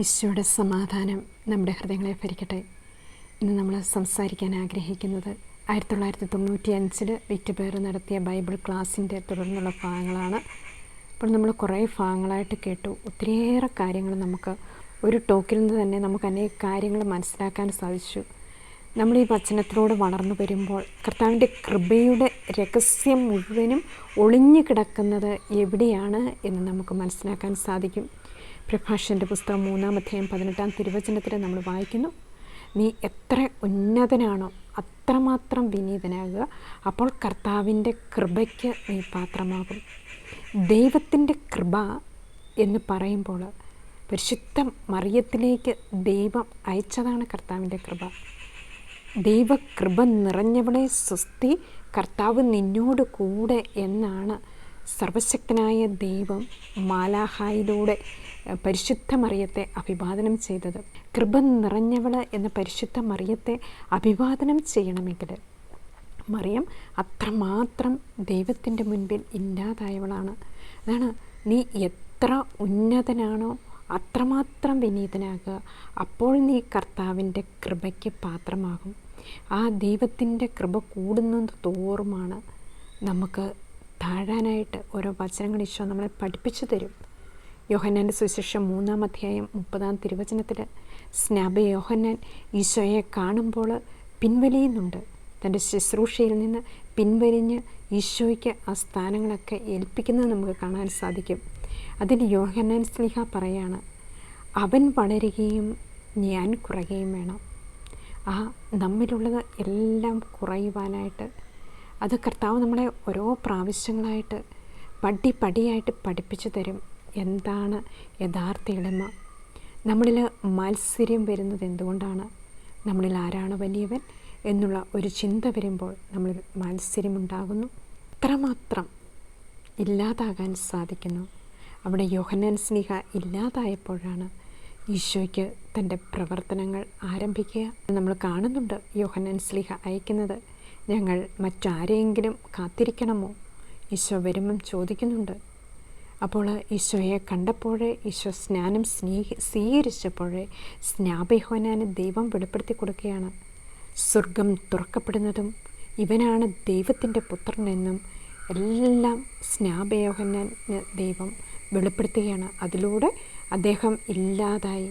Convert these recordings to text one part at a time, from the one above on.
ഈശോയുടെ സമാധാനം നമ്മുടെ ഹൃദയങ്ങളെ ഭരിക്കട്ടെ. ഇന്ന് നമ്മൾ സംസാരിക്കാൻ ആഗ്രഹിക്കുന്നത് ആയിരത്തി തൊള്ളായിരത്തി തൊണ്ണൂറ്റി അഞ്ചിൽ വിറ്റുപേർ നടത്തിയ ബൈബിൾ ക്ലാസ്സിന്റെ തുടർന്നുള്ള ഭാഗങ്ങളാണ്. അപ്പോൾ നമ്മൾ കുറേ ഭാഗങ്ങളായിട്ട് കേട്ടു. ഒത്തിരിയേറെ കാര്യങ്ങൾ നമുക്ക് ഒരു ടോക്കിൽ നിന്ന് തന്നെ നമുക്ക് അനേക കാര്യങ്ങൾ മനസ്സിലാക്കാൻ സാധിച്ചു. നമ്മൾ ഈ വചനത്തിലൂടെ വളർന്നു വരുമ്പോൾ കർത്താവിന്റെ കൃപയുടെ രഹസ്യം മുഴുവനും ഒളിഞ്ഞു കിടക്കുന്നത് എവിടെയാണ് എന്ന് നമുക്ക് മനസ്സിലാക്കാൻ സാധിക്കും. പ്രഭാഷന്റെ പുസ്തകം മൂന്നാം അധ്യായം പതിനെട്ടാം തിരുവചനത്തിൽ നമ്മൾ വായിക്കുന്നു. നീ എത്ര ഉന്നതനാണോ അത്രമാത്രം വിനീതനാകുക. അപ്പോൾ കർത്താവിന്റെ കൃപയ്ക്ക് നീ പാത്രമാകും. ദൈവത്തിന്റെ കൃപ എന്ന് പറയുമ്പോൾ പരിശുദ്ധ മറിയത്തിലേക്ക് ദൈവം അയച്ചതാണ് കർത്താവിന്റെ കൃപ. ദൈവകൃപ നിറഞ്ഞവളെ സ്വസ്തി കർത്താവ് നിന്നോട് കൂടെ എന്നാണ് സർവശക്തനായ ദൈവം മാലാഹായിലൂടെ പരിശുദ്ധ മറിയത്തെ അഭിവാദനം ചെയ്തത്. കൃപ നിറഞ്ഞവൾ എന്ന പരിശുദ്ധ മറിയത്തെ അഭിവാദനം ചെയ്യണമെങ്കിൽ മറിയം അത്രമാത്രം ദൈവത്തിന്റെ മുൻപിൽ ഇല്ലാതായവളാണ്. അതാണ് നീ എത്ര ഉന്നതനാണോ അത്രമാത്രം വിനീതനാകുക അപ്പോൾ നീ കർത്താവിന്റെ കൃപയ്ക്ക് പാത്രമാകും. ആ ദൈവത്തിന്റെ കൃപ കൂടുന്നത് തോറുമാണ് നമുക്ക് താഴാനായിട്ട് ഓരോ വചനങ്ങൾ ഈശോ നമ്മളെ പഠിപ്പിച്ചു തരും. യോഹന്നാന്റെ സുവിശേഷം മൂന്നാം അധ്യായം മുപ്പതാം തിരുവചനത്തിൽ സ്നാപ യോഹന്നാൻ ഈശോയെ കാണുമ്പോൾ പിൻവലിയുന്നുണ്ട്. തന്റെ ശുശ്രൂഷയിൽ നിന്ന് പിൻവലിഞ്ഞ് ഈശോയ്ക്ക് ആ സ്ഥാനങ്ങളൊക്കെ ഏൽപ്പിക്കുന്നത് നമുക്ക് കാണാൻ സാധിക്കും. അതിൽ യോഹന്നാൻ സ്ലിഹ പറയാണ് അവൻ വളരുകയും ഞാൻ കുറയുകയും വേണം. ആ നമ്മിലുള്ളത് എല്ലാം കുറയുവാനായിട്ട് അത് കർത്താവ് നമ്മളെ ഓരോ പ്രാവശ്യങ്ങളായിട്ട് പടി പടിയായിട്ട് പഠിപ്പിച്ചു തരും. എന്താണ് യഥാർത്ഥ എളിമ നമ്മളിൽ മത്സര്യം വരുന്നത് എന്തുകൊണ്ടാണ്? നമ്മളിൽ ആരാണ് വലിയവൻ എന്നുള്ള ഒരു ചിന്ത വരുമ്പോൾ നമ്മളിൽ മത്സര്യമുണ്ടാകുന്നു. അത്രമാത്രം ഇല്ലാതാകാൻ സാധിക്കുന്നു. അവിടെ യോഹന്നാൻ സ്നേഹ ഇല്ലാതായപ്പോഴാണ് ഈശോയ്ക്ക് തന്റെ പ്രവർത്തനങ്ങൾ ആരംഭിക്കുക നമ്മൾ കാണുന്നുണ്ട് യോഹന്നാൻ സ്ലിഹ അയക്കുന്നത്. ഞങ്ങൾ മറ്റാരെയെങ്കിലും കാത്തിരിക്കണമോ? ഈശോ വരുമ്പം ചോദിക്കുന്നുണ്ട്. അപ്പോൾ ഈശോയെ കണ്ടപ്പോഴേ ഈശോ സ്നാനം സ്നേഹി സ്വീകരിച്ചപ്പോഴേ സ്നാപിഹോനാന് ദൈവം വെളിപ്പെടുത്തി കൊടുക്കുകയാണ്. സ്വർഗം തുറക്കപ്പെടുന്നതും ഇവനാണ് ദൈവത്തിന്റെ പുത്രനെന്നും എല്ലാം സ്നാപയോഹനാന് ദൈവം വെളിപ്പെടുത്തുകയാണ്. അതിലൂടെ അദ്ദേഹം ഇല്ലാതായി.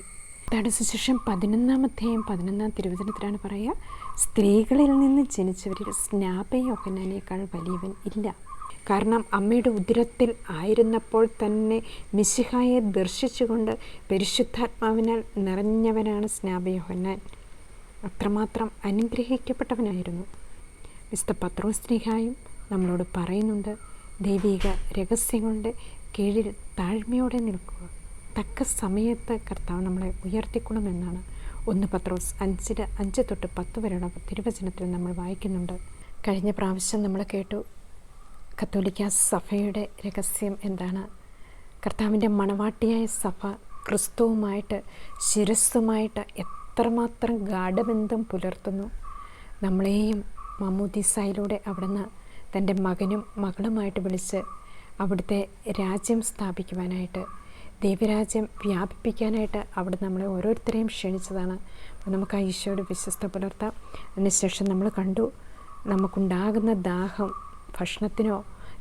അതാണ് സുശേഷം പതിനൊന്നാമത്തെയും പതിനൊന്നാം തിരുവചനത്തിലാണ് പറയുക സ്ത്രീകളിൽ നിന്ന് ജനിച്ചവരിൽ സ്നാപയോഹനാനേക്കാൾ വലിയവൻ ഇല്ല. കാരണം അമ്മയുടെ ഉദരത്തിൽ ആയിരുന്നപ്പോൾ തന്നെ മിശിഹായെ ദർശിച്ചുകൊണ്ട് പരിശുദ്ധാത്മാവിനാൽ നിറഞ്ഞവനാണ് സ്നാപയോഹന്നാൻ അത്രമാത്രം അനുഗ്രഹിക്കപ്പെട്ടവനായിരുന്നു. മിസ്റ്റർ പത്രോ സ്നേഹായും നമ്മളോട് പറയുന്നുണ്ട് ദൈവിക രഹസ്യങ്ങളുടെ കീഴിൽ താഴ്മയോടെ നിൽക്കുക. തക്ക സമയത്ത് കർത്താവ് നമ്മളെ ഉയർത്തിക്കൊള്ളുമെന്നാണ്. ഒന്ന് പത്രോസ് അഞ്ചിന് അഞ്ച് തൊട്ട് പത്ത് വരെയുള്ള തിരുവചനത്തിൽ നമ്മൾ വായിക്കുന്നുണ്ട്. കഴിഞ്ഞ പ്രാവശ്യം നമ്മൾ കേട്ടു കത്തോലിക്ക സഭയുടെ രഹസ്യം എന്താണ്? കർത്താവിന്റെ മണവാട്ടിയായ സഭ ക്രിസ്തുവുമായിട്ട് ശിരസ്സുമായിട്ട് എത്രമാത്രം ഗാഠബന്ധം പുലർത്തുന്നു. നമ്മളെയും മമ്മൂദിസായിലൂടെ അവിടുന്ന് തന്റെ മകനും മകളുമായിട്ട് വിളിച്ച് അവിടുത്തെ രാജ്യം സ്ഥാപിക്കുവാനായിട്ട് ദൈവരാജ്യം വ്യാപിപ്പിക്കാനായിട്ട് അവിടെ നമ്മളെ ഓരോരുത്തരെയും ക്ഷണിച്ചതാണ്. നമുക്ക് ആ ഈശോയുടെ വിശ്വസ്ത പുലർത്താം. അതിനുശേഷം നമ്മൾ കണ്ടു നമുക്കുണ്ടാകുന്ന ദാഹം ഭക്ഷണത്തിനോ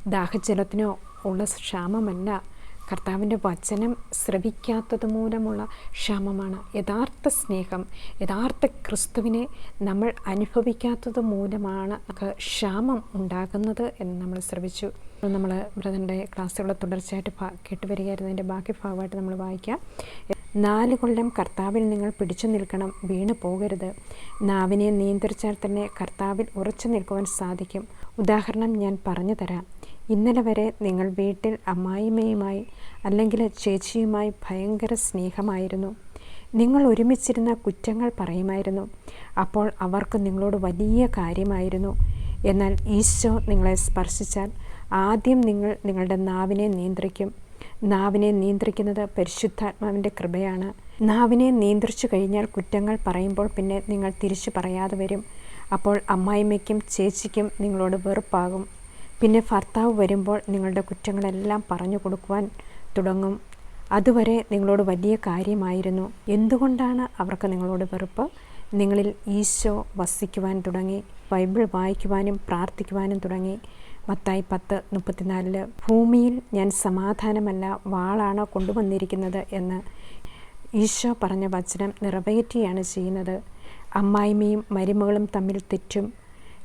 ദാഹജലത്തിനോ ഉള്ള ക്ഷാമമല്ല. കർത്താവിന്റെ വചനം ശ്രവിക്കാത്തത് മൂലമുള്ള ക്ഷാമമാണ്. യഥാർത്ഥ സ്നേഹം യഥാർത്ഥ ക്രിസ്തുവിനെ നമ്മൾ അനുഭവിക്കാത്തത് മൂലമാണ് ക്ഷാമം ഉണ്ടാകുന്നത് എന്ന് നമ്മൾ ശ്രവിച്ചു നമ്മൾ ബ്രദറിന്റെ ക്ലാസ്സുകൾ തുടർച്ചയായിട്ട് കേട്ടുവരികയായിരുന്നു അതിന്റെ ബാക്കി ഭാഗമായിട്ട് നമ്മൾ വായിക്കാം. നാല് കൊല്ലം കർത്താവിൽ നിങ്ങൾ പിടിച്ചു നിൽക്കണം വീണു പോകരുത്. നാവിനെ നിയന്ത്രിച്ചാൽ തന്നെ കർത്താവിൽ ഉറച്ചു നിൽക്കുവാൻ സാധിക്കും. ഉദാഹരണം ഞാൻ പറഞ്ഞു തരാം. ഇന്നലെ വരെ നിങ്ങൾ വീട്ടിൽ അമ്മായിമ്മയുമായി അല്ലെങ്കിൽ ചേച്ചിയുമായി ഭയങ്കര സ്നേഹമായിരുന്നു. നിങ്ങൾ ഒരുമിച്ചിരുന്ന കുറ്റങ്ങൾ പറയുമായിരുന്നു. അപ്പോൾ അവർക്ക് നിങ്ങളോട് വലിയ കാര്യമായിരുന്നു. എന്നാൽ ഈശോ നിങ്ങളെ സ്പർശിച്ചാൽ ആദ്യം നിങ്ങൾ നിങ്ങളുടെ നാവിനെ നിയന്ത്രിക്കും. നാവിനെ നിയന്ത്രിക്കുന്നത് പരിശുദ്ധാത്മാവിന്റെ കൃപയാണ്. നാവിനെ നിയന്ത്രിച്ചു കഴിഞ്ഞാൽ കുറ്റങ്ങൾ പറയുമ്പോൾ പിന്നെ നിങ്ങൾ തിരിച്ചു പറയാതെ വരും. അപ്പോൾ അമ്മായിമ്മയ്ക്കും ചേച്ചിക്കും നിങ്ങളോട് വെറുപ്പാകും. പിന്നെ ഭർത്താവ് വരുമ്പോൾ നിങ്ങളുടെ കുറ്റങ്ങളെല്ലാം പറഞ്ഞു കൊടുക്കുവാൻ തുടങ്ങും. അതുവരെ നിങ്ങളോട് വലിയ കാര്യമായിരുന്നു. എന്തുകൊണ്ടാണ് അവർക്ക് നിങ്ങളോട് വെറുപ്പ്? നിങ്ങളിൽ ഈശോ വസിക്കുവാൻ തുടങ്ങി. ബൈബിൾ വായിക്കുവാനും പ്രാർത്ഥിക്കുവാനും തുടങ്ങി. മത്തായി പത്ത് മുപ്പത്തിനാലിൽ ഭൂമിയിൽ ഞാൻ സമാധാനമല്ല വാളാണ് കൊണ്ടുവന്നിരിക്കുന്നത്? എന്ന് ഈശോ പറഞ്ഞ വചനം നിറവേറ്റുകയാണ് ചെയ്യുന്നത്. അമ്മായിമ്മയും മരുമകളും തമ്മിൽ തെറ്റും.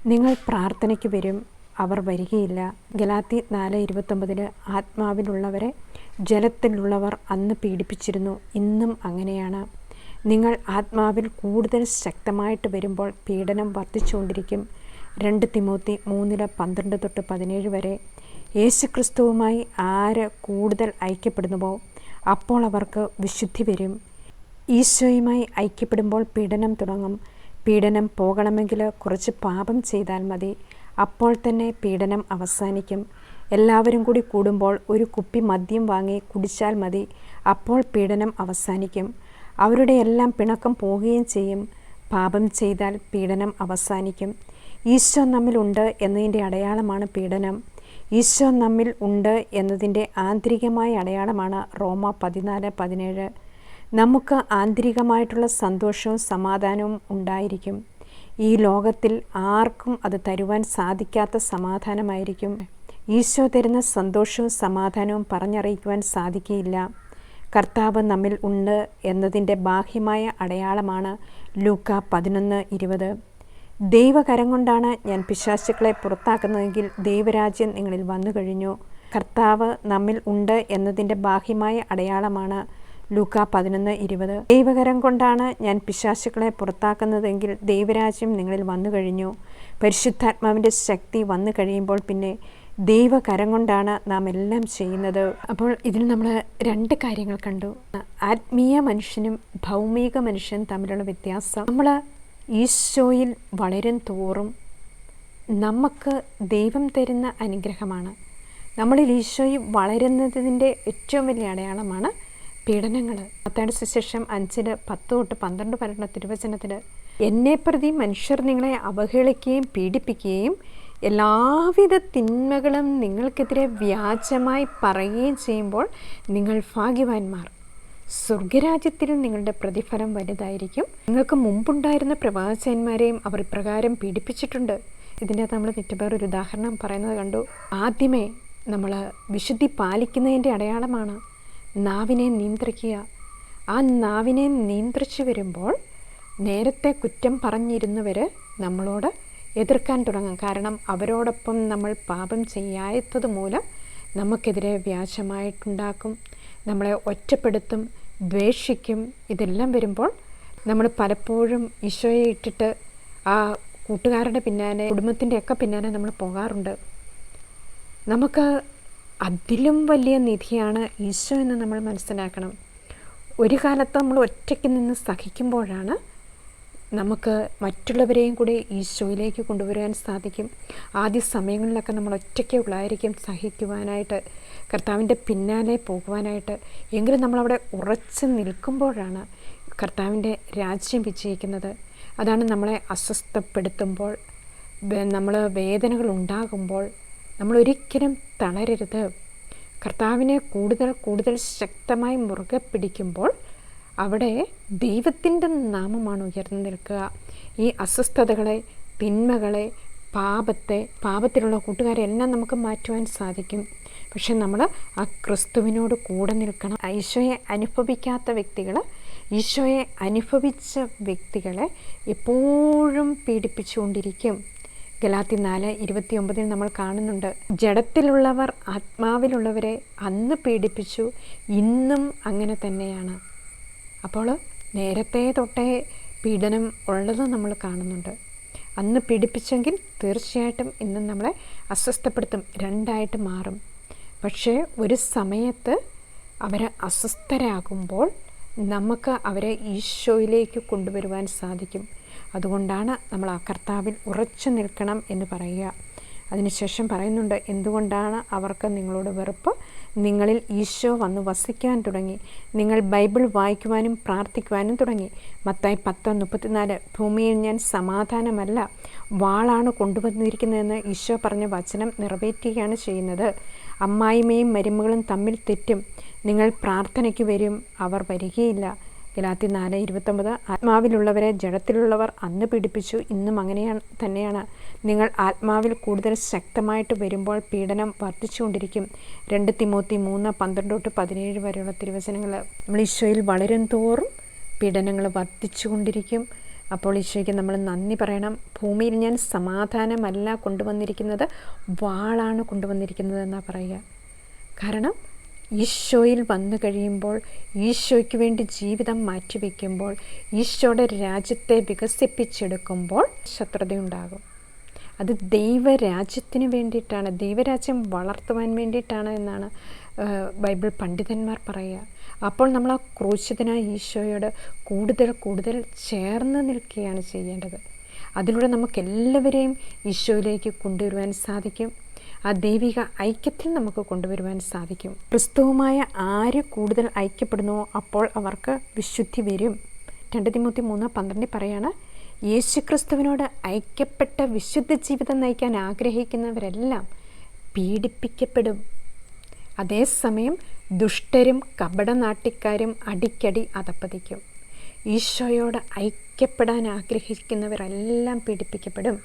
നിങ്ങൾ പ്രാർത്ഥനയ്ക്ക് വരും. അവർ വരികയില്ല. ഗലാത്തി നാല് ഇരുപത്തൊമ്പതിന് ആത്മാവിലുള്ളവരെ ജലത്തിലുള്ളവർ അന്ന് പീഡിപ്പിച്ചിരുന്നു. ഇന്നും അങ്ങനെയാണ്. നിങ്ങൾ ആത്മാവിൽ കൂടുതൽ ശക്തമായിട്ട് വരുമ്പോൾ പീഡനം വർദ്ധിച്ചുകൊണ്ടിരിക്കും. രണ്ട് തിമോത്തി മൂന്നിൽ പന്ത്രണ്ട് തൊട്ട് പതിനേഴ് വരെ യേശുക്രിസ്തുവുമായി ആര് കൂടുതൽ ഐക്യപ്പെടുന്നുവോ അപ്പോൾ അവർക്ക് വിശുദ്ധി വരും. ഈശോയുമായി ഐക്യപ്പെടുമ്പോൾ പീഡനം തുടങ്ങും. പീഡനം പോകണമെങ്കിൽ കുറച്ച് പാപം ചെയ്താൽ മതി. അപ്പോൾ തന്നെ പീഡനം അവസാനിക്കും. എല്ലാവരും കൂടി കൂടുമ്പോൾ ഒരു കുപ്പി മദ്യം വാങ്ങി കുടിച്ചാൽ മതി. അപ്പോൾ പീഡനം അവസാനിക്കും. അവരുടെ എല്ലാം പിണക്കം പോവുകയും ചെയ്യും. പാപം ചെയ്താൽ പീഡനം അവസാനിക്കും. ഈശോ നമ്മിലുണ്ട് എന്നതിന്റെ അടയാളമാണ് പീഡനം. ഈശോ നമ്മിൽ ഉണ്ട് എന്നതിന്റെ ആന്തരികമായ അടയാളമാണ് റോമ പതിനാല് പതിനേഴ്. നമുക്ക് ആന്തരികമായിട്ടുള്ള സന്തോഷവും സമാധാനവും ഉണ്ടായിരിക്കും. ഈ ലോകത്തിൽ ആർക്കും അത് തരുവാൻ സാധിക്കാത്ത സമാധാനമായിരിക്കും. ഈശോ തരുന്ന സന്തോഷവും സമാധാനവും പറഞ്ഞറിയിക്കുവാൻ സാധിക്കുകയില്ല. കർത്താവ് നമ്മിൽ ഉണ്ട് എന്നതിന്റെ ബാഹ്യമായ അടയാളമാണ് ലൂക്ക പതിനൊന്ന് ഇരുപത്. ദൈവകരം കൊണ്ടാണ് ഞാൻ പിശാശുക്കളെ പുറത്താക്കുന്നതെങ്കിൽ ദൈവരാജ്യം നിങ്ങളിൽ വന്നു കഴിഞ്ഞു കർത്താവ് നമ്മിൽ ഉണ്ട് എന്നതിന്റെ ബാഹ്യമായ അടയാളമാണ് ലൂക്ക പതിനൊന്ന് ഇരുപത്. ദൈവകരം കൊണ്ടാണ് ഞാൻ പിശാശുക്കളെ പുറത്താക്കുന്നതെങ്കിൽ ദൈവരാജ്യം നിങ്ങളിൽ വന്നു കഴിഞ്ഞു. പരിശുദ്ധാത്മാവിന്റെ ശക്തി വന്നു കഴിയുമ്പോൾ പിന്നെ ദൈവകരം കൊണ്ടാണ് നാം എല്ലാം ചെയ്യുന്നത്. അപ്പോൾ ഇതിൽ നമ്മൾ രണ്ട് കാര്യങ്ങൾ കണ്ടു. ആത്മീയ മനുഷ്യനും ഭൗമിക മനുഷ്യനും തമ്മിലുള്ള വ്യത്യാസം. നമ്മൾ ഈശോയിൽ വളരും തോറും നമുക്ക് ദൈവം തരുന്ന അനുഗ്രഹമാണ്. നമ്മളിൽ ഈശോയിൽ വളരുന്നതിന്റെ ഏറ്റവും വലിയ അടയാളമാണ് പീഡനങ്ങൾ പത്താണ്ട് സുശേഷം അഞ്ചിന് പത്ത് തൊട്ട് പന്ത്രണ്ട് വരെയുള്ള തിരുവചനത്തിൽ എന്നെ പ്രതി മനുഷ്യർ നിങ്ങളെ അവഹേളിക്കുകയും പീഡിപ്പിക്കുകയും എല്ലാവിധ തിന്മകളും നിങ്ങൾക്കെതിരെ വ്യാജമായി പറയുകയും ചെയ്യുമ്പോൾ നിങ്ങൾ ഭാഗ്യവാന്മാർ. സ്വർഗരാജ്യത്തിൽ നിങ്ങളുടെ പ്രതിഫലം വലുതായിരിക്കും. നിങ്ങൾക്ക് മുമ്പുണ്ടായിരുന്ന പ്രവാചകന്മാരെയും അവർ ഇപ്രകാരം പീഡിപ്പിച്ചിട്ടുണ്ട്. ഇതിന്റെ നമ്മൾ നിറ്റപേർ ഒരു ഉദാഹരണം പറയുന്നത് കണ്ടു. ആദ്യമേ നമ്മൾ വിശുദ്ധി പാലിക്കുന്നതിന്റെ അടയാളമാണ്. നാവിനെ നിയന്ത്രിക്കുക. ആ നാവിനെ നിയന്ത്രിച്ചു വരുമ്പോൾ നേരത്തെ കുറ്റം പറഞ്ഞിരുന്നവർ നമ്മളോട് എതിർക്കാൻ തുടങ്ങും. കാരണം അവരോടൊപ്പം നമ്മൾ പാപം ചെയ്യാത്തത് മൂലം നമുക്കെതിരെ വ്യാജമായിട്ടുണ്ടാക്കും. നമ്മളെ ഒറ്റപ്പെടുത്തും ദ്വേഷിക്കും. ഇതെല്ലാം വരുമ്പോൾ നമ്മൾ പലപ്പോഴും ഈശോയെ ഇട്ടിട്ട് ആ കൂട്ടുകാരുടെ പിന്നാലെ കുടുംബത്തിന്റെയൊക്കെ പിന്നാലെ നമ്മൾ പോകാറുണ്ട്. നമുക്ക് അതിലും വലിയ നിധിയാണ് ഈശോ എന്ന് നമ്മൾ മനസ്സിലാക്കണം. ഒരു കാലത്ത് നമ്മൾ ഒറ്റയ്ക്ക് നിന്ന് സഹിക്കുമ്പോഴാണ് നമുക്ക് മറ്റുള്ളവരെയും കൂടി ഈശോയിലേക്ക് കൊണ്ടുവരാൻ സാധിക്കും. ആദ്യ സമയങ്ങളിലൊക്കെ നമ്മൾ ഒറ്റയ്ക്ക് ഉള്ളായിരിക്കും സഹിക്കുവാനായിട്ട് കർത്താവിന്റെ പിന്നാലെ പോകുവാനായിട്ട്. എങ്കിലും നമ്മളവിടെ ഉറച്ചു നിൽക്കുമ്പോഴാണ് കർത്താവിന്റെ രാജ്യം വിജയിക്കുന്നത്. അതാണ് നമ്മളെ അസ്വസ്ഥപ്പെടുത്തുമ്പോൾ നമ്മൾ വേദനകൾ ഉണ്ടാകുമ്പോൾ നമ്മൾ ഒരിക്കലും തളരരുത്. കർത്താവിനെ കൂടുതൽ കൂടുതൽ ശക്തമായി മുറുകെ പിടിക്കുമ്പോൾ അവിടെ ദൈവത്തിന്റെ നാമമാണ് ഉയർന്നു നിൽക്കുക. ഈ അസ്വസ്ഥതകളെ തിന്മകളെ പാപത്തെ പാപത്തിലുള്ള കൂട്ടുകാരെ എല്ലാം നമുക്ക് മാറ്റുവാൻ സാധിക്കും. പക്ഷെ നമ്മൾ ആ ക്രിസ്തുവിനോട് കൂടെ നിൽക്കണം. ഈശോയെ അനുഭവിക്കാത്ത വ്യക്തികൾ ഈശോയെ അനുഭവിച്ച വ്യക്തികളെ എപ്പോഴും പീഡിപ്പിച്ചുകൊണ്ടിരിക്കും. ഗലാത്തി നാല് ഇരുപത്തി ഒമ്പതിൽ നമ്മൾ കാണുന്നുണ്ട്. ജഡത്തിലുള്ളവർ ആത്മാവിലുള്ളവരെ അന്ന് പീഡിപ്പിച്ചു ഇന്നും അങ്ങനെ തന്നെയാണ്. അപ്പോൾ നേരത്തെ തൊട്ടേ പീഡനം ഉള്ളത് നമ്മൾ കാണുന്നുണ്ട്. അന്ന് പീഡിപ്പിച്ചെങ്കിൽ തീർച്ചയായിട്ടും ഇന്നും നമ്മളെ അസ്വസ്ഥപ്പെടുത്തും രണ്ടായിട്ട് മാറും. പക്ഷേ ഒരു സമയത്ത് അവർ അസ്വസ്ഥരാകുമ്പോൾ നമുക്ക് അവരെ ഈശോയിലേക്ക് കൊണ്ടുവരുവാൻ സാധിക്കും. അതുകൊണ്ടാണ് നമ്മൾ ആ കർത്താവിൽ ഉറച്ചു നിൽക്കണം എന്ന് പറയുക. അതിനുശേഷം പറയുന്നുണ്ട് എന്തുകൊണ്ടാണ് അവർക്ക് നിങ്ങളോട് വെറുപ്പ്? നിങ്ങളിൽ ഈശോ വന്ന് വസിക്കാൻ തുടങ്ങി. നിങ്ങൾ ബൈബിൾ വായിക്കുവാനും പ്രാർത്ഥിക്കുവാനും തുടങ്ങി. മത്തായി പത്ത് മുപ്പത്തിനാല് ഭൂമിയിൽ ഞാൻ സമാധാനമല്ല. വാളാണ് കൊണ്ടുവന്നിരിക്കുന്നതെന്ന് ഈശോ പറഞ്ഞ വചനം നിറവേറ്റുകയാണ് ചെയ്യുന്നത്. അമ്മായിമ്മയും മരുമകളും തമ്മിൽ തെറ്റും. നിങ്ങൾ പ്രാർത്ഥനയ്ക്ക് വരും അവർ വരികയില്ല. ഗലാത്തി നാല് ഇരുപത്തൊമ്പത് ആത്മാവിലുള്ളവരെ ജഡത്തിലുള്ളവർ അന്ന് പീഡിപ്പിച്ചു ഇന്നും അങ്ങനെയാണ് തന്നെയാണ് നിങ്ങൾ ആത്മാവിൽ കൂടുതൽ ശക്തമായിട്ട് വരുമ്പോൾ പീഡനം വർദ്ധിച്ചുകൊണ്ടിരിക്കും രണ്ട് തിമൂത്തി മൂന്ന് പന്ത്രണ്ട് തൊട്ട് പതിനേഴ് വരെയുള്ള തിരുവചനങ്ങൾ നമ്മൾ ഈശോയിൽ വളരും തോറും പീഡനങ്ങൾ വർദ്ധിച്ചുകൊണ്ടിരിക്കും അപ്പോൾ ഈശോയ്ക്ക് നമ്മൾ നന്ദി പറയണം ഭൂമിയിൽ ഞാൻ സമാധാനമല്ല കൊണ്ടുവന്നിരിക്കുന്നത് വാളാണ് കൊണ്ടുവന്നിരിക്കുന്നത് എന്നാണ് പറയുക കാരണം ഈശോയിൽ വന്നു കഴിയുമ്പോൾ ഈശോയ്ക്ക് വേണ്ടി ജീവിതം മാറ്റിവെക്കുമ്പോൾ ഈശോയുടെ രാജ്യത്തെ വികസിപ്പിച്ചെടുക്കുമ്പോൾ ശത്രുതയുണ്ടാകും. അത് ദൈവരാജ്യത്തിന് വേണ്ടിയിട്ടാണ് ദൈവരാജ്യം വളർത്തുവാൻ വേണ്ടിയിട്ടാണ് എന്നാണ് ബൈബിൾ പണ്ഡിതന്മാർ പറയുക. അപ്പോൾ നമ്മൾ ആ ക്രൂശിതനായ ഈശോയോട് കൂടുതൽ കൂടുതൽ ചേർന്ന് നിൽക്കുകയാണ് ചെയ്യേണ്ടത്. അതിലൂടെ നമുക്ക് എല്ലാവരെയും ഈശോയിലേക്ക് കൊണ്ടുവരുവാൻ സാധിക്കും. ആ ദൈവിക ഐക്യത്തിൽ നമുക്ക് കൊണ്ടുവരുവാൻ സാധിക്കും. ക്രിസ്തുവുമായ ആര് കൂടുതൽ ഐക്യപ്പെടുന്നുവോ അപ്പോൾ അവർക്ക് വിശുദ്ധി വരും. രണ്ട് തിമൂത്തി മൂന്ന് പന്ത്രണ്ടിൽ പറയാണ് യേശു ക്രിസ്തുവിനോട് ഐക്യപ്പെട്ട വിശുദ്ധ ജീവിതം നയിക്കാൻ ആഗ്രഹിക്കുന്നവരെല്ലാം പീഡിപ്പിക്കപ്പെടും. അതേസമയം ദുഷ്ടരും കപടനാട്ടിക്കാരും അടിക്കടി അതപ്പതിക്കും ഈശോയോട് ഐക്യപ്പെടാൻ ആഗ്രഹിക്കുന്നവരെല്ലാം പീഡിപ്പിക്കപ്പെടും.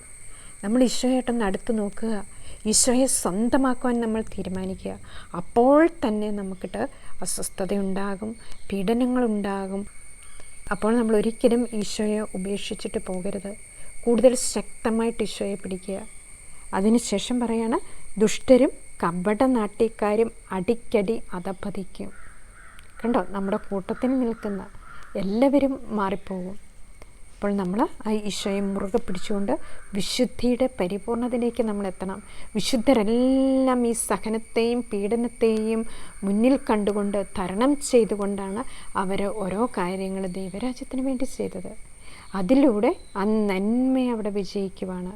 നമ്മൾ ഈശോയായിട്ടൊന്ന് അടുത്ത് നോക്കുക. ഈശോയെ സ്വന്തമാക്കുവാൻ നമ്മൾ തീരുമാനിക്കുക. അപ്പോൾ തന്നെ നമുക്കിട്ട് അസ്വസ്ഥതയുണ്ടാകും പീഡനങ്ങളുണ്ടാകും. അപ്പോൾ നമ്മൾ ഒരിക്കലും ഈശോയെ ഉപേക്ഷിച്ചിട്ട് പോകരുത്. കൂടുതൽ ശക്തമായിട്ട് ഈശോയെ പിടിക്കുക. അതിനുശേഷം പറയാണ് ദുഷ്ടരും കപട നാട്ടിക്കാരും അടിക്കടി അതപ്പതിക്കും കണ്ടോ? നമ്മുടെ കൂട്ടത്തിന് നിൽക്കുന്ന എല്ലാവരും മാറിപ്പോകും. അപ്പോൾ നമ്മൾ ആ ഈശോയെ മുറുകെ പിടിച്ചുകൊണ്ട് വിശുദ്ധിയുടെ പരിപൂർണതയിലേക്ക് നമ്മൾ എത്തണം. വിശുദ്ധരെല്ലാം ഈ സഹനത്തെയും പീഡനത്തെയും മുന്നിൽ കണ്ടുകൊണ്ട് തരണം ചെയ്തുകൊണ്ടാണ് അവർ ഓരോ കാര്യങ്ങൾ ദൈവരാജ്യത്തിന് വേണ്ടി ചെയ്തത്. അതിലൂടെ ആ നന്മ അവിടെ വിജയിക്കുവാണ്.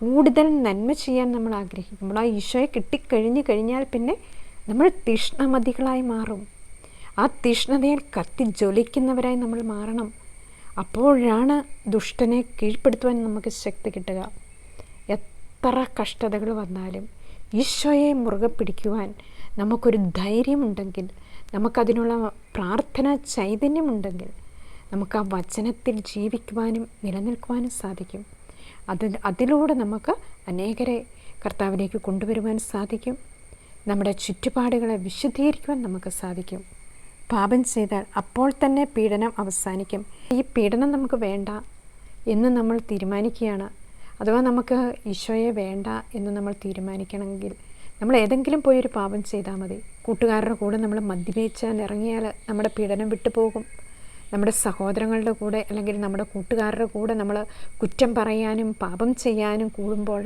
കൂടുതൽ നന്മ ചെയ്യാൻ നമ്മൾ ആഗ്രഹിക്കുമ്പോൾ ആ ഈശോയെ കിട്ടിക്കഴിഞ്ഞു കഴിഞ്ഞാൽ പിന്നെ നമ്മൾ തീഷ്ണമതികളായി മാറും. ആ തീഷ്ണതയിൽ കത്തി ജ്വലിക്കുന്നവരായി നമ്മൾ മാറണം. അപ്പോഴാണ് ദുഷ്ടനെ കീഴ്പ്പെടുത്തുവാൻ നമുക്ക് ശക്തി കിട്ടുക. എത്ര കഷ്ടതകൾ വന്നാലും ഈശോയെ മുറുകെ പിടിക്കുവാൻ നമുക്കൊരു ധൈര്യമുണ്ടെങ്കിൽ നമുക്കതിനുള്ള പ്രാർത്ഥന ചൈതന്യമുണ്ടെങ്കിൽ നമുക്ക് ആ വചനത്തിൽ ജീവിക്കുവാനും നിലനിൽക്കുവാനും സാധിക്കും. അത് അതിലൂടെ നമുക്ക് അനേകരെ കർത്താവിലേക്ക് കൊണ്ടുവരുവാൻ സാധിക്കും. നമ്മുടെ ചുറ്റുപാടുകളെ വിശുദ്ധീകരിക്കുവാൻ നമുക്ക് സാധിക്കും. പാപം ചെയ്താൽ അപ്പോൾ തന്നെ പീഡനം അവസാനിക്കും. ഈ പീഡനം നമുക്ക് വേണ്ട എന്ന് നമ്മൾ തീരുമാനിക്കുകയാണ്. അഥവാ നമുക്ക് ഈശോയെ വേണ്ട എന്ന് നമ്മൾ തീരുമാനിക്കണമെങ്കിൽ നമ്മൾ ഏതെങ്കിലും പോയി ഒരു പാപം ചെയ്താൽ മതി. കൂട്ടുകാരുടെ കൂടെ നമ്മൾ മദ്യപിച്ചാൽ ഇറങ്ങിയാൽ നമ്മുടെ പീഡനം വിട്ടുപോകും നമ്മുടെ സഹോദരങ്ങളുടെ കൂടെ അല്ലെങ്കിൽ നമ്മുടെ കൂട്ടുകാരുടെ കൂടെ നമ്മൾ കുറ്റം പറയാനും പാപം ചെയ്യാനും കൂടുമ്പോൾ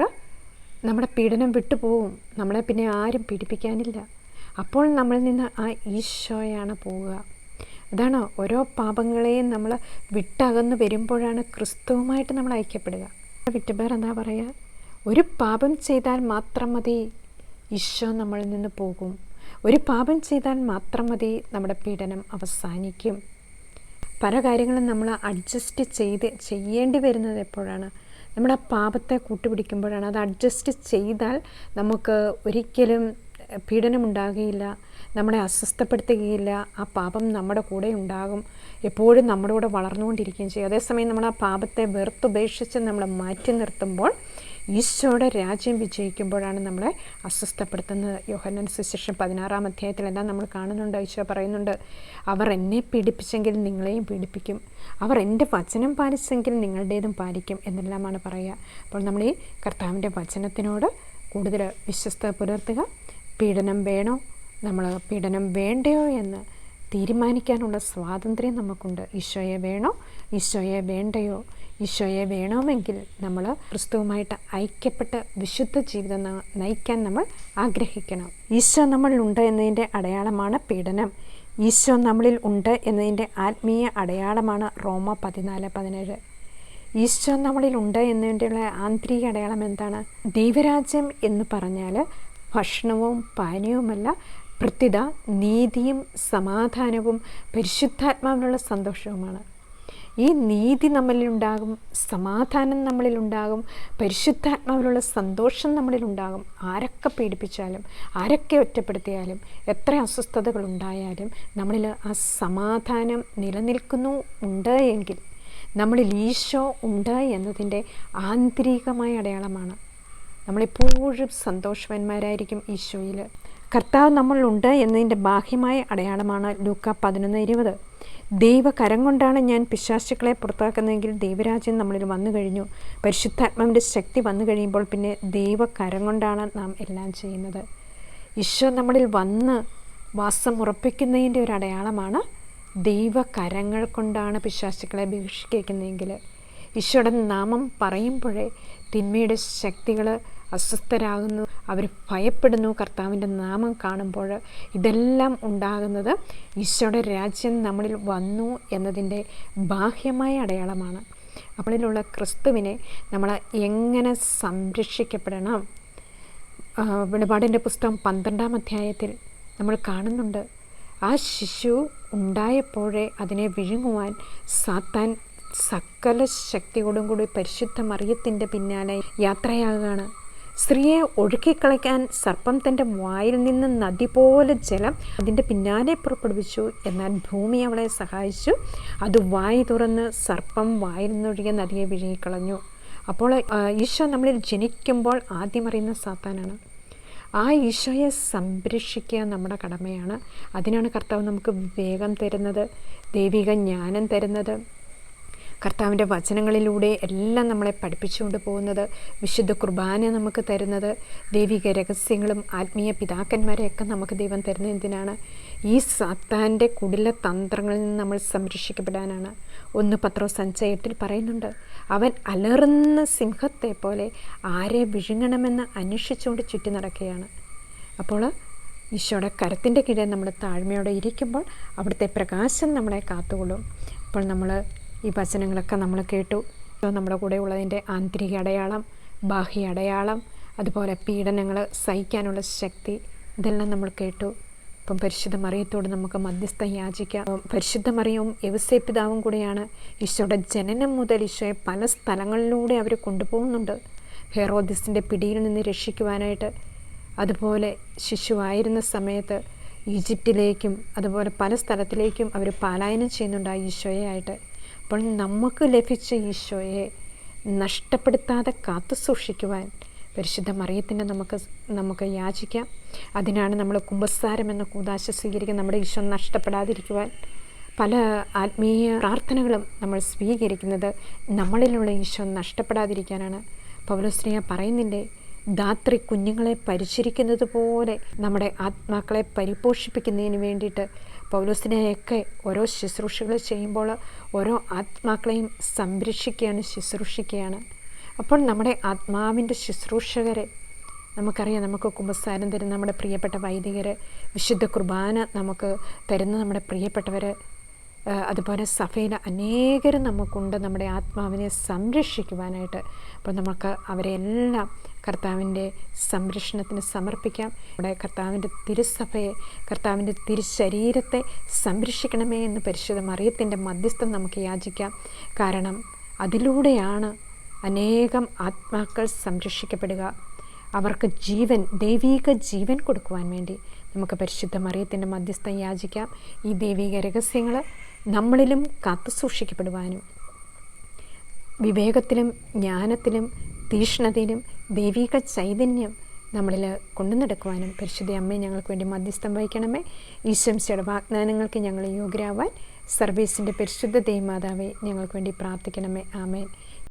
നമ്മുടെ പീഡനം വിട്ടുപോകും നമ്മളെ പിന്നെ ആരും പീഡിപ്പിക്കാനില്ല. അപ്പോൾ നമ്മളിൽ നിന്ന് ആ ഈശോയാണ് പോവുക. അതാണ് ഓരോ പാപങ്ങളെയും നമ്മൾ വിട്ടകന്ന് വരുമ്പോഴാണ് ക്രിസ്തുവുമായിട്ട് നമ്മൾ ഐക്യപ്പെടുക. വിറ്റുപേർ എന്താ പറയുക? ഒരു പാപം ചെയ്താൽ മാത്രം മതി ഈശോ നമ്മളിൽ നിന്ന് പോകും. ഒരു പാപം ചെയ്താൽ മാത്രം മതി നമ്മുടെ പീഡനം അവസാനിക്കും. പല കാര്യങ്ങളും നമ്മൾ അഡ്ജസ്റ്റ് ചെയ്ത് ചെയ്യേണ്ടി വരുന്നത് എപ്പോഴാണ്? നമ്മുടെ പാപത്തെ കൂട്ടുപിടിക്കുമ്പോഴാണ്. അത് അഡ്ജസ്റ്റ് ചെയ്താൽ നമുക്ക് ഒരിക്കലും പീഡനമുണ്ടാകുകയില്ല നമ്മളെ അസ്വസ്ഥപ്പെടുത്തുകയില്ല ആ പാപം നമ്മുടെ കൂടെ ഉണ്ടാകും എപ്പോഴും നമ്മുടെ കൂടെ വളർന്നുകൊണ്ടിരിക്കുകയും ചെയ്യും. അതേസമയം നമ്മൾ ആ പാപത്തെ വെറുത്തുപേക്ഷിച്ച് നമ്മൾ മാറ്റി നിർത്തുമ്പോൾ ഈശോയുടെ രാജ്യം വിജയിക്കുമ്പോഴാണ് നമ്മളെ അസ്വസ്ഥപ്പെടുത്തുന്നത്. യോഹന്നൻ സുശേഷം പതിനാറാം അധ്യായത്തിലെല്ലാം നമ്മൾ കാണുന്നുണ്ട്? ഈശോ പറയുന്നുണ്ട് അവർ എന്നെ പീഡിപ്പിച്ചെങ്കിൽ നിങ്ങളെയും പീഡിപ്പിക്കും. അവർ എന്റെ വചനം പാലിച്ചെങ്കിൽ നിങ്ങളുടേതും പാലിക്കും എന്നെല്ലാമാണ് പറയുക. അപ്പോൾ നമ്മൾ ഈ കർത്താവിന്റെ വചനത്തിനോട് കൂടുതൽ വിശ്വസ്ത പുലർത്തുക. പീഡനം വേണോ? നമ്മൾ പീഡനം വേണ്ടയോ എന്ന് തീരുമാനിക്കാനുള്ള സ്വാതന്ത്ര്യം നമുക്കുണ്ട്. ഈശോയെ വേണോ? ഈശോയെ വേണ്ടയോ? ഈശോയെ വേണമെങ്കിൽ നമ്മൾ ക്രിസ്തുവുമായിട്ട് ഐക്യപ്പെട്ട് വിശുദ്ധ ജീവിതം നയിക്കാൻ നമ്മൾ ആഗ്രഹിക്കണം. ഈശോ നമ്മളിലുണ്ട് എന്നതിന്റെ അടയാളമാണ് പീഡനം. ഈശോ നമ്മളിൽ ഉണ്ട് എന്നതിന്റെ ആത്മീയ അടയാളമാണ് റോമ പതിനാല് പതിനേഴ്. ഈശോ നമ്മളിൽ ഉണ്ട് എന്നതിന്റെ ആന്തരിക അടയാളം എന്താണ്? ദൈവരാജ്യം എന്ന് പറഞ്ഞാൽ ഭക്ഷണവും പാനീയവുമല്ല പ്രത്യുത നീതിയും സമാധാനവും പരിശുദ്ധാത്മാവിനുള്ള സന്തോഷവുമാണ്. ഈ നീതി നമ്മളിലുണ്ടാകും സമാധാനം നമ്മളിലുണ്ടാകും പരിശുദ്ധാത്മാവിലുള്ള സന്തോഷം നമ്മളിലുണ്ടാകും. ആരൊക്കെ പീഡിപ്പിച്ചാലും ആരൊക്കെ ഒറ്റപ്പെടുത്തിയാലും എത്ര അസ്വസ്ഥതകൾ ഉണ്ടായാലും നമ്മളിൽ ആ സമാധാനം നിലനിൽക്കുന്നു ഉണ്ട് എങ്കിൽ നമ്മളിൽ ഈശോ ഉണ്ട് എന്നതിന്റെ ആന്തരികമായ അടയാളമാണ്. നമ്മളെപ്പോഴും സന്തോഷവാന്മാരായിരിക്കും ഈശോയിൽ. കർത്താവ് നമ്മളുണ്ട് എന്നതിന്റെ ബാഹ്യമായ അടയാളമാണ് ലൂക്ക പതിനൊന്ന് ഇരുപത്. ദൈവകരം കൊണ്ടാണ് ഞാൻ പിശാശുക്കളെ പുറത്താക്കുന്നതെങ്കിൽ ദൈവരാജ്യം നമ്മളിൽ വന്നു കഴിഞ്ഞു. പരിശുദ്ധാത്മാവിന്റെ ശക്തി വന്നു കഴിയുമ്പോൾ പിന്നെ ദൈവകരം കൊണ്ടാണ് നാം എല്ലാം ചെയ്യുന്നത്. ഈശോ നമ്മളിൽ വന്ന് വാസം ഉറപ്പിക്കുന്നതിന്റെ ഒരു അടയാളമാണ് ദൈവകരങ്ങൾ കൊണ്ടാണ് പിശാശുക്കളെ ബഹിഷ്കരിക്കുന്നതെങ്കിൽ ഈശോയുടെ നാമം പറയുമ്പോഴേ തിന്മയുടെ ശക്തികൾ അസ്വസ്ഥരാകുന്നു. അവർ ഭയപ്പെടുന്നു. കർത്താവിന്റെ നാമം കാണുമ്പോൾ ഇതെല്ലാം ഉണ്ടാകുന്നത് ഈശോയുടെ രാജ്യം നമ്മളിൽ വന്നു എന്നതിന്റെ ബാഹ്യമായ അടയാളമാണ്. നമ്മളിലുള്ള ക്രിസ്തുവിനെ നമ്മൾ എങ്ങനെ സംരക്ഷിക്കപ്പെടണം? വെളിപാടിന്റെ പുസ്തകം പന്ത്രണ്ടാം അധ്യായത്തിൽ നമ്മൾ കാണുന്നുണ്ട്. ആ ശിശു ഉണ്ടായപ്പോഴേ അതിനെ വിഴുങ്ങുവാൻ സാത്താൻ സകല ശക്തിയോടും കൂടി പരിശുദ്ധ മറിയത്തിന്റെ പിന്നാലെ യാത്രയാകുകയാണ്. സ്ത്രീയെ ഒഴുക്കിക്കളയ്ക്കാൻ സർപ്പം തന്റെ വായിൽ നിന്ന് നദി പോലെ ജലം അതിന്റെ പിന്നാലെ പുറപ്പെടുവിച്ചു. എന്നാൽ ഭൂമി അവളെ സഹായിച്ചു. അത് വായി തുറന്ന് സർപ്പം വായിൽ നിന്നൊഴുകിയ നദിയെ വിഴുങ്ങിക്കളഞ്ഞു. അപ്പോൾ ഈശോ നമ്മളിൽ ജനിക്കുമ്പോൾ ആദ്യം അറിയുന്ന സാത്താനാണ്. ആ ഈശോയെ സംരക്ഷിക്കുക നമ്മുടെ കടമയാണ്. അതിനാണ് കർത്താവ് നമുക്ക് വേഗം തരുന്നത് ദൈവിക ജ്ഞാനം തരുന്നത്. കർത്താവിന്റെ വചനങ്ങളിലൂടെ എല്ലാം നമ്മളെ പഠിപ്പിച്ചുകൊണ്ട് പോകുന്നത് വിശുദ്ധ കുർബാന നമുക്ക് തരുന്നത് ദൈവിക രഹസ്യങ്ങളും ആത്മീയ പിതാക്കന്മാരെയൊക്കെ നമുക്ക് ദൈവം തരുന്ന എന്തിനാണ്? ഈ സാത്താന്റെ കുടില തന്ത്രങ്ങളിൽ നിന്ന് നമ്മൾ സംരക്ഷിക്കപ്പെടാനാണ്. ഒന്ന് പത്രോ സഞ്ചയത്തിൽ പറയുന്നുണ്ട് അവൻ അലറുന്ന സിംഹത്തെ പോലെ ആരെ വിഴുങ്ങണമെന്ന് അന്വേഷിച്ചുകൊണ്ട് ചുറ്റി നടക്കുകയാണ്. അപ്പോൾ ഈശോയുടെ കരത്തിന്റെ കീഴിൽ നമ്മൾ താഴ്മയോടെ ഇരിക്കുമ്പോൾ അവിടുത്തെ പ്രകാശം നമ്മളെ കാത്തുകൊള്ളും. അപ്പോൾ നമ്മൾ ഈ വചനങ്ങളൊക്കെ നമ്മൾ കേട്ടു. നമ്മുടെ കൂടെ ഉള്ളതിന്റെ ആന്തരിക അടയാളം ബാഹ്യ അടയാളം അതുപോലെ പീഡനങ്ങൾ സഹിക്കാനുള്ള ശക്തി ഇതെല്ലാം നമ്മൾ കേട്ടു. ഇപ്പം പരിശുദ്ധ മറിയത്തോട് നമുക്ക് മധ്യസ്ഥം യാചിക്കാം. പരിശുദ്ധ മറിയവും യവസേ പിതാവും കൂടെയാണ് ഈശോയുടെ ജനനം മുതൽ ഈശോയെ പല സ്ഥലങ്ങളിലൂടെ അവർ കൊണ്ടുപോകുന്നുണ്ട്. ഹെറോദിസിന്റെ പിടിയിൽ നിന്ന് രക്ഷിക്കുവാനായിട്ട്. അതുപോലെ ശിശുവായിരുന്ന സമയത്ത് ഈജിപ്തിലേക്കും അതുപോലെ പല സ്ഥലത്തിലേക്കും അവർ പാലായനം ചെയ്യുന്നുണ്ട് ആ ഈശോയെ ആയിട്ട്. അപ്പോൾ നമുക്ക് ലഭിച്ച ഈശോയെ നഷ്ടപ്പെടുത്താതെ കാത്തു സൂക്ഷിക്കുവാൻ പരിശുദ്ധ മറിയത്തിനെ നമുക്ക് നമുക്ക് യാചിക്കാം. അതിനാണ് നമ്മൾ കുംഭസാരം എന്ന കൂതാശ സ്വീകരിക്കുക നമ്മുടെ ഈശോ നഷ്ടപ്പെടാതിരിക്കുവാൻ പല ആത്മീയ പ്രാർത്ഥനകളും നമ്മൾ സ്വീകരിക്കുന്നത് നമ്മളിലുള്ള ഈശോ നഷ്ടപ്പെടാതിരിക്കാനാണ്. പൗലോസ്ത്രീയ പറയുന്നില്ലേ ധാത്രി കുഞ്ഞുങ്ങളെ പരിചരിക്കുന്നത് പോലെ നമ്മുടെ ആത്മാക്കളെ പരിപോഷിപ്പിക്കുന്നതിന് വേണ്ടിയിട്ട് പൗലോസിനെയൊക്കെ ഓരോ ശുശ്രൂഷകൾ ചെയ്യുമ്പോൾ ഓരോ ആത്മാക്കളെയും സംരക്ഷിക്കുകയാണ് ശുശ്രൂഷിക്കുകയാണ്. അപ്പോൾ നമ്മുടെ ആത്മാവിന്റെ ശുശ്രൂഷകരെ നമുക്കറിയാം നമുക്ക് കുമ്പസാരം തരുന്ന നമ്മുടെ പ്രിയപ്പെട്ട വൈദികർ വിശുദ്ധ കുർബാന നമുക്ക് തരുന്ന നമ്മുടെ പ്രിയപ്പെട്ടവർ അതുപോലെ സഭയിൽ അനേകരും നമുക്കുണ്ട് നമ്മുടെ ആത്മാവിനെ സംരക്ഷിക്കുവാനായിട്ട്. അപ്പോൾ നമുക്ക് അവരെല്ലാം കർത്താവിന്റെ സംരക്ഷണത്തിന് സമർപ്പിക്കാം. നമ്മുടെ കർത്താവിന്റെ തിരുസഭയെ കർത്താവിന്റെ തിരുശരീരത്തെ സംരക്ഷിക്കണമേ എന്ന് പരിശുദ്ധ മറിയത്തിന്റെ മധ്യസ്ഥം നമുക്ക് യാചിക്കാം. കാരണം അതിലൂടെയാണ് അനേകം ആത്മാക്കൾ സംരക്ഷിക്കപ്പെടുക. അവർക്ക് ജീവൻ ദൈവീക ജീവൻ കൊടുക്കുവാൻ വേണ്ടി നമുക്ക് പരിശുദ്ധ മറിയത്തിന്റെ മധ്യസ്ഥം യാചിക്കാം. ഈ ദൈവിക രഹസ്യങ്ങൾ നമ്മളിലും കാത്തു സൂക്ഷിക്കപ്പെടുവാനും വിവേകത്തിലും ജ്ഞാനത്തിലും തീഷ്ണതയിലും ദൈവിക ചൈതന്യം നമ്മളിൽ കൊണ്ടു നടക്കുവാനും പരിശുദ്ധ അമ്മയെ ഞങ്ങൾക്ക് വേണ്ടി മധ്യസ്ഥം വഹിക്കണമേ. ഈശംസയുടെ വാഗ്ദാനങ്ങൾക്ക് ഞങ്ങൾ യോഗ്യരാവാൻ സർവീസിന്റെ പരിശുദ്ധ ദൈവമാതാവെ ഞങ്ങൾക്ക് വേണ്ടി പ്രാർത്ഥിക്കണമേ. ആമേൻ.